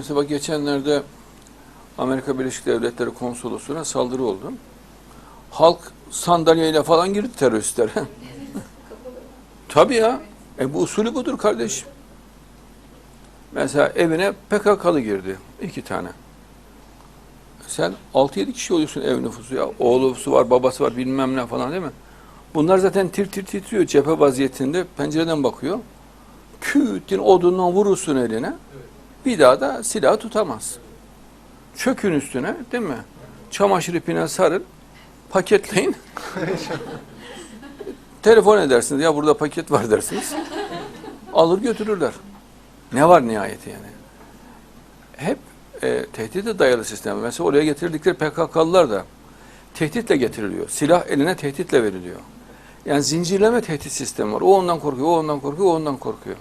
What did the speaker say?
Mesela geçenlerde Amerika Birleşik Devletleri konsolosluğuna saldırı oldu. Halk sandalyeyle falan girdi teröristlere. Tabii ya. E bu usulü budur kardeşim. Mesela evine PKK'lı girdi. iki tane. Sen 6-7 kişi oluyorsun ev nüfusu ya. Oğlusu var, babası var bilmem ne falan değil mi? Bunlar zaten tir tir titriyor cephe vaziyetinde pencereden bakıyor. Küt diye odundan vurursun eline. Bir daha da silahı tutamaz. Çökün üstüne değil mi? Çamaşır ipine sarın. Paketleyin. Telefon edersiniz. Ya burada paket var dersiniz. Alır götürürler. Ne var nihayeti yani? Hep e, tehdide dayalı sistem. Mesela oraya getirdikleri PKK'lılar da tehditle getiriliyor. Silah eline tehditle veriliyor. Yani zincirleme tehdit sistemi var. O ondan korkuyor, o ondan korkuyor, o ondan korkuyor.